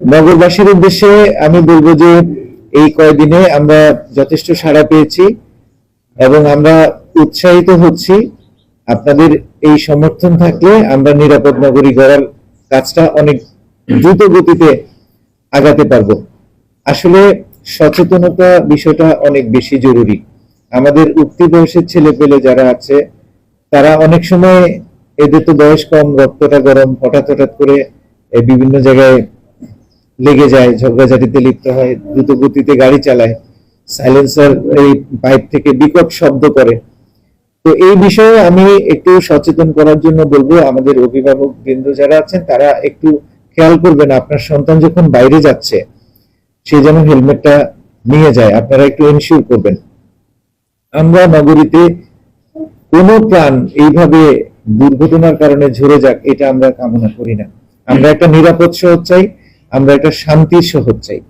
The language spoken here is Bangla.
নগরবাসীর উদ্দেশ্যে আমি বলব যে এই কয়দিনে আমরা যথেষ্ট সাড়া পেয়েছি এবং আমরা উৎসাহিত হচ্ছি। আপনাদের এই সমর্থন থাকলে আমরা নিরাপদ নগরী গড়ার কাজটা অনেক দ্রুত গতিতে আগাতে পারব। আসলে সচেতনতা বিষয়টা অনেক বেশি জরুরি। আমাদের উক্তি বয়সের ছেলে পেলে যারা আছে, তারা অনেক সময় এদের তো বয়স কম, রক্তটা গরম, হঠাৎ হঠাৎ করে বিভিন্ন জায়গায় লেগে যায়, ঝগড়াঝাটিতে লিপ্ত হয়, দ্রুত গতিতে গাড়ি চালায় সাইলেন্সার এই পাইপ থেকে বিকট শব্দ করে। তো এই বিষয়ে আমি একটু সচেতন করার জন্য বলব, আমাদের অভিভাবক বৃন্দ যারা আছেন, তারা একটু খেয়াল করবেন, আপনার সন্তান যখন বাইরে যাচ্ছে, সে যেন হেলমেটটা নিয়ে যায়, আপনারা একটু এনশিওর করবেন। আমরা নগরীতে কোনো প্রাণ এইভাবে দুর্ঘটনার কারণে ঝরে যাক, এটা আমরা কামনা করি না। আমরা একটা নিরাপদ শহর চাই আমরা একটা শান্তির শহর চাই।